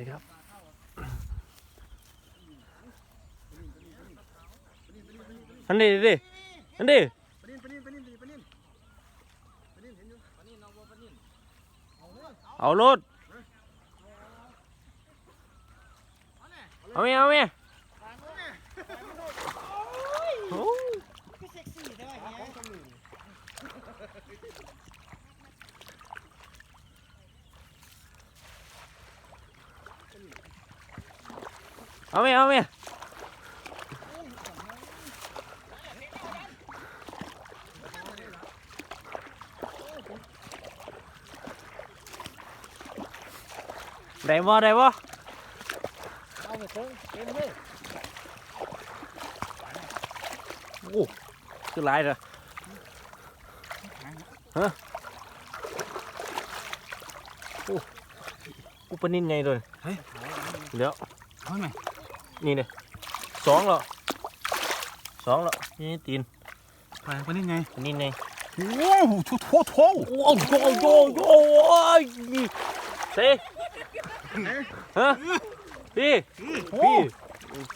ดีครับอันนี้ดิอันนี้ปนินปนินปนินปนินปนินเอยู่เอารถเอาไหมเอาไหมโอ้ย เซ็กซี่ได้ไหมเฮียเอาไหมเอาไหมได้บ่ได้บ่เอาไปเซิงเต็มเลยโอ้คือหลายเลยฮะโอ้กูปลานินไงเลยเฮ้ยเดี๋ยวเฮ้ยไหม นี่เนี่ยสองแล้วสองแล้วนี่ตีนไปปนินไงปลานินไงโอ้โหโถโถโถโอ้โยโยโยโอ้ยเซ่ฮะพี่พี่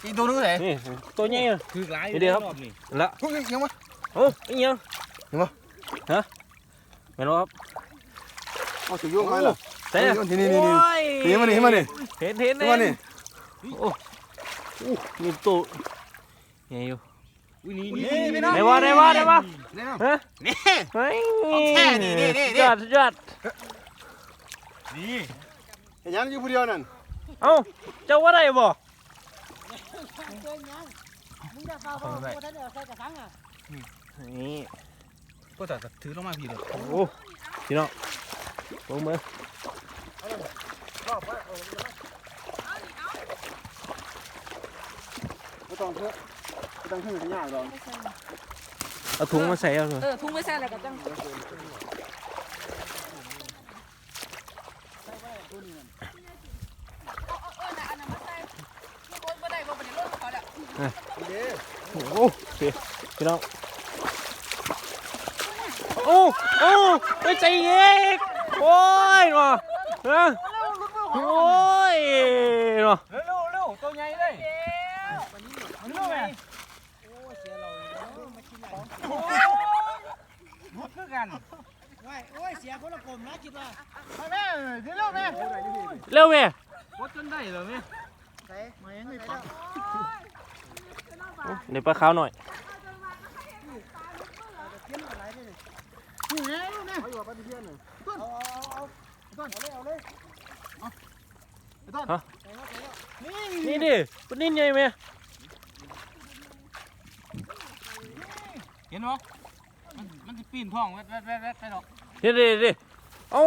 อีตัวนึงไหนนี่ตัวใหญ่อะคือหลายนี่เดี๋ยวครับนี่ละพวกนี้ยังวะเอ้าไอ้เหี้ยังเห็นปะฮะเห็นบ่ครับเอาจะโยกมาเหรอเซ่นี่นี่นี่นี่เห็นมานี่เห็นมานี่เห็นเห็นเห็นมานี่โอ้โอ้มีตัวใหญ่อยู่อุ้ยนี่อุ้ยนี่พี่น้องได้บ่ได้บ่ได้บ่นี่ฮะนี่เฮ้ยของแท้นี่นี่นี่สุดยอดสุดยอดนี่เห็นยังอยู่ผู้เดียวนั่นเอ้าเจ้าว่าได้บ่นยังมึงจะเฝ้าบ่บ่ทันเดี๋ยวใส่กระสังอะนี่ก็แต่ถือลงมาพี่เด้อโอ้พี่น้องลงมือ ไม่ต้องเถอะไม่ต้องขึ้นไปยากหรอกเอาถุงมาใส่เอาเลยเออทุ่งไม่ใช่อะไรก็จังโอ้พี่พี่น้องโอ้โอ้ไปใจเย็นโอ้ยมาฮะโอ้ยมาเร็วเร็วตัวใหญ่เลย มันนี่ไงโอ้เสียเราเลยมากินของ หมดคือกันว้ายโอ้ยเสียคนละกลมนะคิดว่ามาแม่เดี๋ยวเร็วแม่เร็วแม่หมดจนได้เหรอแม่ใส่มายังไม่ปังเดี๋ยวปลาขาวหน่อยเพี้ยนอะไรนี่นี่ไงลูกแม่เอาอยู่กับปฏิเทียนหนึ่งเอาเอาเอาต้นเอาเลยเอาเลยไอ้ต้นใส่แล้วใส่แล้วนี่ดิปนินใหญ่ไหมเห็นปะมัน มันจะปีนท้องแวดแวดแวดแวดไปหรอกเดี๋ยวเดี๋ยวเดี๋ยวเอา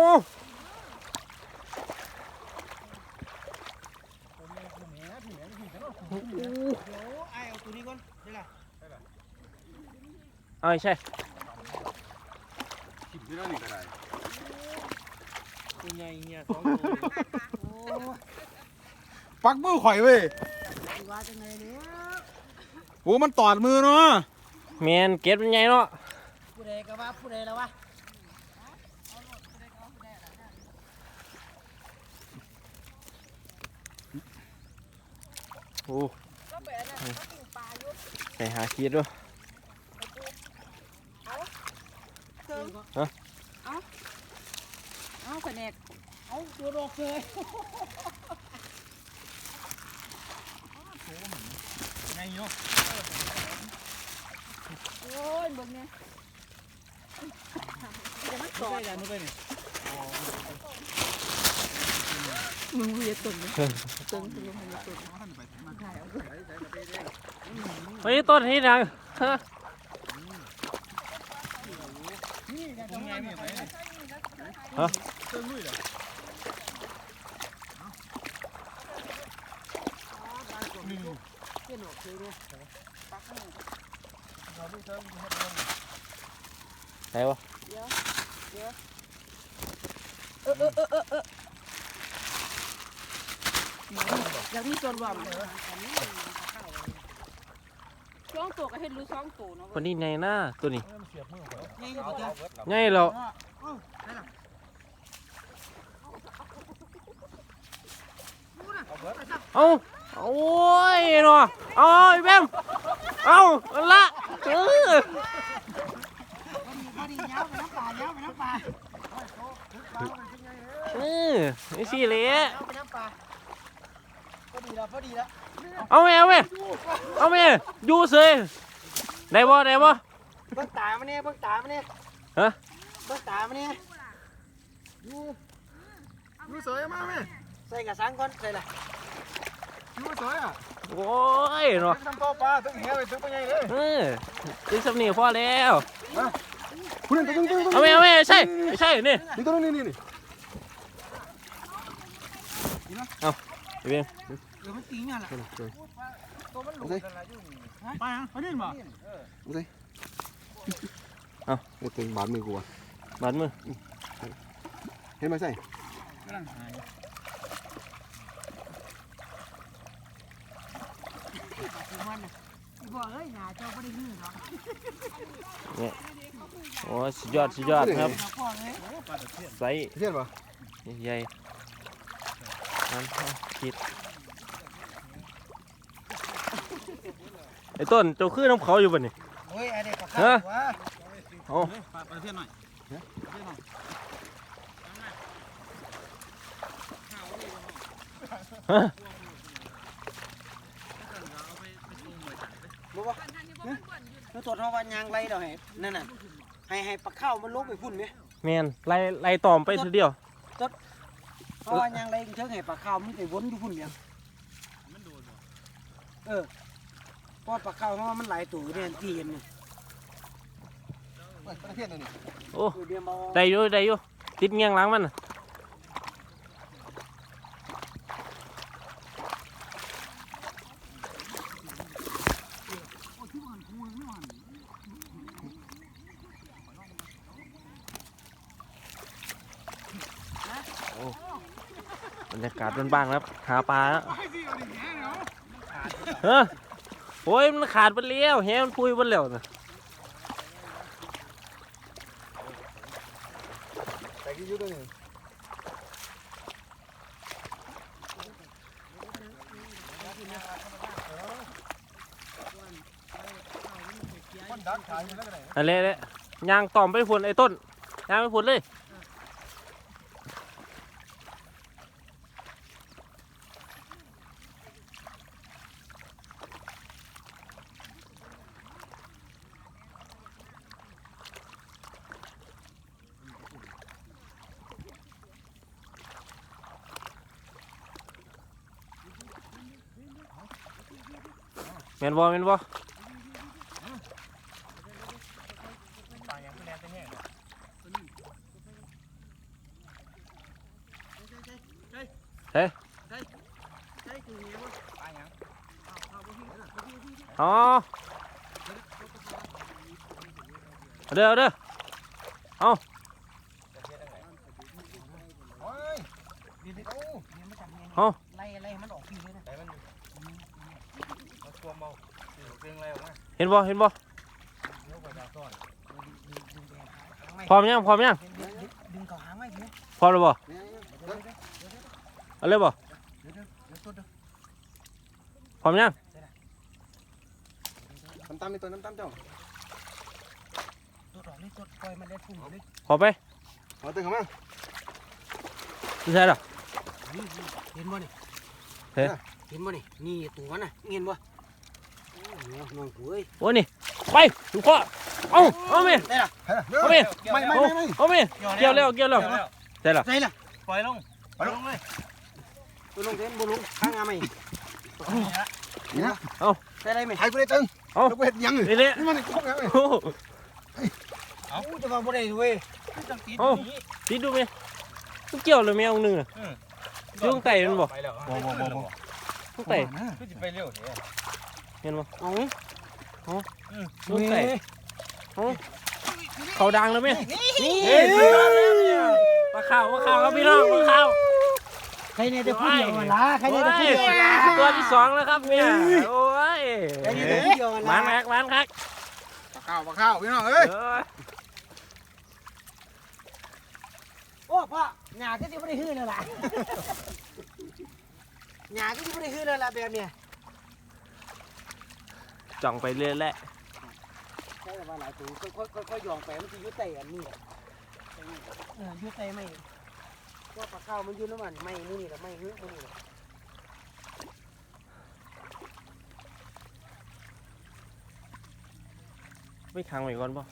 เดี๋ยวไอเอาตัวนี้ก่อนได้ละเอาใช่คิดไม่ได้นี่ก็ได้ตัวใหญ่เนี่ยสองตัวปักมือข่อยเว้ยว่าจังไงเนี่ยโอ้มันตอดมือเนาะแมนเก็ตมันใหญ่เนาะ ผู้ใดก็ว่าผู้ใดแล้ววะโอ้ไปหาคิดด้วยเอาแผนกเอาตัวดอกเลยไงโยโอ้ยเบิ่งเนี่ยเดี๋ยว มันตอดได้แล้วนู่นไปนี่มึงเวียตุ่นเลยตึงตึงมึงตุ่นถ่ายเอาเฮ้ยต้นนี้ดังฮะนี่ไงตรงไงนี่ไปนี่ฮะ เออเออเออเออเออยังมีตัว่ามันช่องตัวก็เห็นรู้ช่องตัวเนาะคนนี้ไงหน้าตัวนี้ง่ายเราเอาโอ้ยเนาะเอาแบมเอาละเออ ดียาวไปน้ำปลายาวไปน้ำปลาเออไอ้สี่เละยาวไปน้ำปลาพอดีแล้วพอดีแล้วเอาแม่เอาแม่เอาแม่อยู่เสยได้บ่ได้บ่เบิ่งตามันเนี่ยเบิ่งตามันเนี่ยฮะเบิ่งตามันเนี่ยอยู่ดูสวยมากแม่ใส่กระสังก่อนใส่ละดูสวยอะโอ้ยเนาะทำตัวปลาตึ้งเหี้ยไปตึ้งไปใหญ่เลยเออตึงสำนีพอแล้ว คุณตึ้งตึ้งตึ้งเอาแม่เอาแม่ใช่ใช่นี่นี่ตัวนี้นี่นี่ไอ้เบมเดี๋ยวมันตีเนี่ยแหละตัวมันหลุดอะไรอยู่นี่ไปอะไปนี่บ่ไอ้ตึงบาดมือกูอะบาดมือเห็นไหมใส่กำลังหาย คือมันน่ะ บอกเอ้ยหนาเจ้าไม่ได้ยืนหรอกโอ้ยสุดยอดสุดยอดครับเราพ่อเลยไซส์เห็นปะใหญ่นั่นเอาคิดไอ้ต้นเจ้าคือน้ำเขาอยู่บ่นี่โอ้ยไอ้เด็กปลาข้าววะโอ้ปลาปลาเทียนหน่อยเทียนหน่อยฮะ รู้ปะแล้วตัวทวันยางไรเราให้นั่นน่ะให้ให้ปลาข้าวมันลงไปพุ่นไหมแมนไล่ไล่ตอมไปทีเดียวเพราะว่ายางไรเชิงให้ปลาข้าวมันไปวนอยู่พุ่นเนี่ยเออเพราะปลาข้าวเพราะว่ามันหลายตัวเนี่ยที่เห็นเนี่ยประเทศนี่โอ้ตัวเดียวมาได้อยู่ได้อยู่ติดเงี้ยงหลังมันน่ะ บรรยากาศบ้านๆครับ หาปลาแล้วเฮ้ยโอ้ยมันขาดไปแล้วแหมันปุยไปแล้วนะแต่กี่ยุตัวนี้มันดักขายอยู่แล้วก็ได้นั่นแหละเลยยางต่อมไปฝุ่นไอ้ต้นยางไปฝุ่นเลย นบอแมนบอปลาอย่างแรงเป็นแห้งใช่ตัวนี้วะปลาอย่างอ๋อเด้อเด้อโอ้ยเอ้เนี่ยมันจับเนี่ยเอา ไล่ไล่ให้มันออกพี่เลยนะ ไหนมัน มันตัวเมาเรื่องอะไรออกมาเห็นบ่เห็นบ่ยกไปดาวต้นดึงแดงหางไม่พร้อมยังพร้อมยังดึงเขาหางไม่เพี้ยพร้อมแล้วบ่เอาเลยบ่เดี๋ยวเดี๋ยวเดี๋ยวตัวเดี๋ยวพร้อมยังน้ำตาลมีตัวน้ำตาลเจ้าตัวดอกนี่ตัวปล่อยมันได้พุ่งเลยขอไปเอาตึงเข้ามาไม่ใช่หรอนี่นี่เห็นบ่นี่เฮ้ยเห็นบ่นี่นี่ตัวมันน่ะเห็นบ่ โอ้ยน้องกูเอ้ยโอ้นี่ไปทุกข้อเอาเอาไปได้ละเอาไปไม่ไม่เอาไม่ไม่เอาไปเกี่ยวแล้วเกี่ยวแล้วใช่หรอได้ละปล่อยลงปล่อยลงเลยตัวลงเห็นบ่ลงข้างงาไม่นี่นะได้ไรไหมหายไปเลยตึงลูกเห็ดยังเลยนี่แหละนี่มันครบแล้วโอ้อู้จะมาบ่ได้เว้ยต้องตีติดดูไหมมันเกี่ยวเลยแมวหนึ่งอะยุ่งไต่มันบ่ไปแล้วบ่บ่บ่บ่ต้องไต่คือจะไปเร็วเถอะ เห็นบ่เอ้าต้องไต่เขาดังแล้วไหมนี่เฮ้ยปลาข้าวปลาข้าวครับพี่น้องปลาข้าว ใครเนี่ยจะพูดเดียวกันละใครเนี่ยจะพูดเดียวกันละตัวที่สองแล้วครับเนี่ยโอ้ยใครเนี่ยจะพูดเดียวกันมัละนคักมันคักปลาข้าวปลาข้าวพี่น้องเอ้ยเออโอ้พ่อหยาก็จะไม่ได้ฮื้อเลยล่ะหญ้าก็สิบ่ได้คือแล้วล่ะแบบเนี้ย จ่องไปเรื่อยแหละใช่ว่าหลายตัวค่อยๆค่อยๆย่องไปมันสิอยู่ใต้อันนี้เอออยู่ใต้ไม้ว่าปลาข้าวมันอยู่น้ำมันไม้มื้อนี่ล่ะไม้ฮึมื้อนี่ล่ะไม่ค้างไว้ก่อนป่ะ